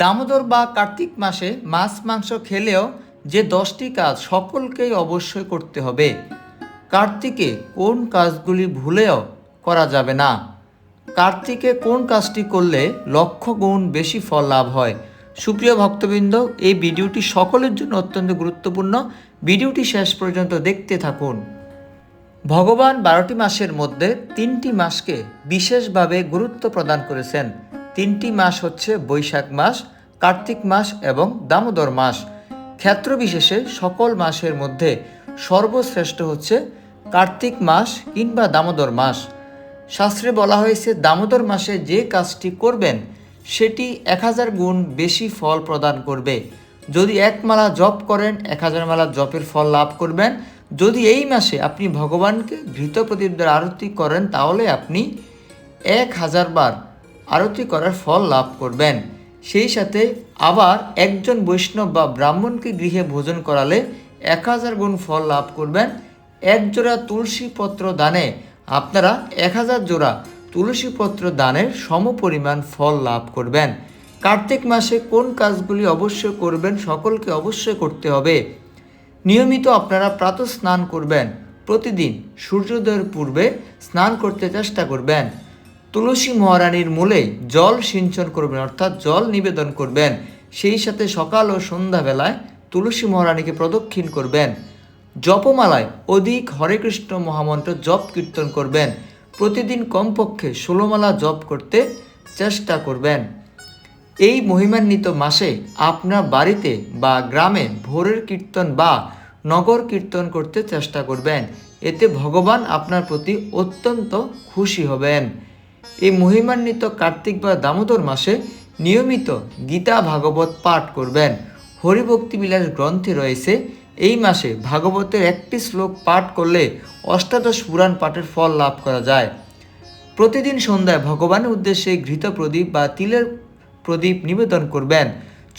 দামোদর বা কার্তিক মাসে মাছ, মাংস খেলেও যে দশটি কাজ সকলকেই অবশ্যই করতে হবে। কার্তিকে কোন কাজগুলি ভুলেও করা যাবে না। কার্তিকে কোন কাজটি করলে লক্ষ গুণ বেশি ফল লাভ হয়? সুপ্রিয় ভক্তবৃন্দ, এই ভিডিওটি সকলের জন্য অত্যন্ত গুরুত্বপূর্ণ। ভিডিওটি শেষ পর্যন্ত দেখতে থাকুন। ভগবান বারোটি মাসের মধ্যে তিনটি মাসকে বিশেষভাবে গুরুত্ব প্রদান করেছেন। তিনটি মাস হচ্ছে বৈশাখ মাস, কার্তিক মাস এবং দামোদর মাস। ক্ষেত্র বিশেষে সকল মাসের মধ্যে সর্বশ্রেষ্ঠ হচ্ছে কার্তিক মাস কিংবা দামোদর মাস। শাস্ত্রে বলা হয়েছে, দামোদর মাসে যে কাজটি করবেন, সেটি এক হাজার গুণ বেশি ফল প্রদান করবে। যদি এক মালা জপ করেন, এক হাজার মালা জপের ফল লাভ করবেন। যদি এই মাসে আপনি ভগবানকে ঘৃত প্রদীপ দ্বারা আরতি করেন, তাহলে আপনি এক হাজার বার আরতি করার ফল লাভ করবেন। সেই সাথে আবার একজন বৈষ্ণব বা ব্রাহ্মণকে গৃহে ভোজন করালে এক হাজার গুণ ফল লাভ করবেন। এক জোড়া তুলসী পত্র দানে আপনারা এক হাজার জোড়া তুলসী পত্র দানের সমপরিমাণ ফল লাভ করবেন। কার্তিক মাসে কোন কাজগুলি অবশ্যই করবেন সকলকে অবশ্যই করতে হবে। নিয়মিত আপনারা প্রাতঃ স্নান করবেন। প্রতিদিন সূর্যোদয়ের পূর্বে স্নান করতে চেষ্টা করবেন। তুলসী মহারানীর মূলে জল সিঞ্চন করবেন, অর্থাৎ জল নিবেদন করবেন। সেই সাথে সকাল ও সন্ধ্যাবেলায় তুলসী মহারানীকে প্রদক্ষিণ করবেন। জপমালায় অধিক হরে কৃষ্ণ মহামন্ত্র জপ কীর্তন করবেন। প্রতিদিন কমপক্ষে ষোলোমালা জপ করতে চেষ্টা করবেন। এই মহিমান্বিত মাসে আপনার বাড়িতে বা গ্রামে ভোরের কীর্তন বা নগর কীর্তন করতে চেষ্টা করবেন। এতে ভগবান আপনার প্রতি অত্যন্ত খুশি হবেন। এই মহিমান্বিত কার্তিক বা দামোদর মাসে নিয়মিত গীতা ভাগবত পাঠ করবেন। হরিভক্তি বিলাস গ্রন্থে রয়েছে, এই মাসে ভাগবতের একটি শ্লোক পাঠ করলে অষ্টাদশ পুরাণ পাঠের ফল লাভ করা যায়। প্রতিদিন সন্ধ্যায় ভগবানের উদ্দেশ্যে ঘৃত প্রদীপ বা তিলের প্রদীপ নিবেদন করবেন।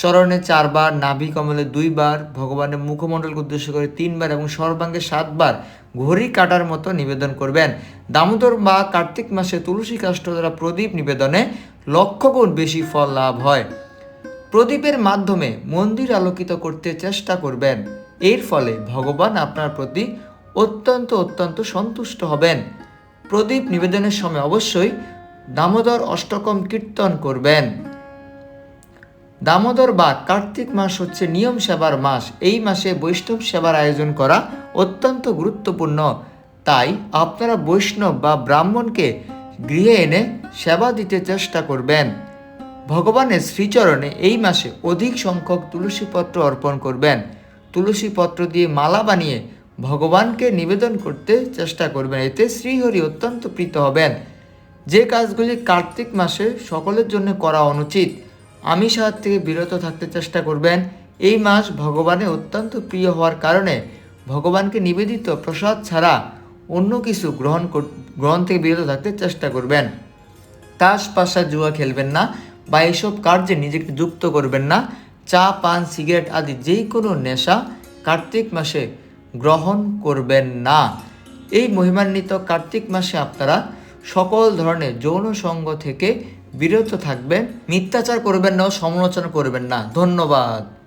চরণে চারবার, নাভি কমলে দুইবার, ভগবানের মুখমণ্ডলকে উদ্দেশ্য করে তিনবার এবং সর্বাঙ্গে সাতবার ঘড়ি কাটার মতো নিবেদন করবেন। দামোদর বা কার্তিক মাসে তুলসী কাষ্ঠ দ্বারা প্রদীপ নিবেদনে লক্ষ গুণ বেশি ফল লাভ হয়। প্রদীপের মাধ্যমে মন্দির আলোকিত করতে চেষ্টা করবেন। এর ফলে ভগবান আপনার প্রতি অত্যন্ত অত্যন্ত সন্তুষ্ট হবেন। প্রদীপ নিবেদনের সময় অবশ্যই দামোদর অষ্টকম কীর্তন করবেন। দামোদর বা কার্তিক মাস হচ্ছে নিয়ম সেবার মাস। এই মাসে বৈষ্ণব সেবার আয়োজন করা অত্যন্ত গুরুত্বপূর্ণ। তাই আপনারা বৈষ্ণব বা ব্রাহ্মণকে গৃহে এনে সেবা দিতে চেষ্টা করবেন। ভগবানের শ্রীচরণে এই মাসে অধিক সংখ্যক তুলসী পত্র অর্পণ করবেন। তুলসী পত্র দিয়ে মালা বানিয়ে ভগবানকে নিবেদন করতে চেষ্টা করবেন। এতে শ্রীহরি অত্যন্ত প্রীত হবেন। যে কাজগুলি কার্তিক মাসে সকলের জন্য করা অনুচিত আমিষ হাত থেকে বিরত থাকতে চেষ্টা করবেন। এই মাস ভগবানের অত্যন্ত প্রিয় হওয়ার কারণে ভগবানকে নিবেদিত প্রসাদ ছাড়া অন্য কিছু গ্রহণ গ্রহণ থেকে বিরত থাকতে চেষ্টা করবেন। তাস, পাশা, জুয়া খেলবেন না বা এইসব কার্যে নিজেকে যুক্ত করবেন না। চা, পান, সিগারেট আদি যেই কোনো নেশা কার্তিক মাসে গ্রহণ করবেন না। এই মহিমান্বিত কার্তিক মাসে আপনারা সকল ধরনের যৌন সঙ্গ থেকে বিরত থাকবেন মিথ্যাচার করবেন না ও সমালোচনা করবেন না। ধন্যবাদ।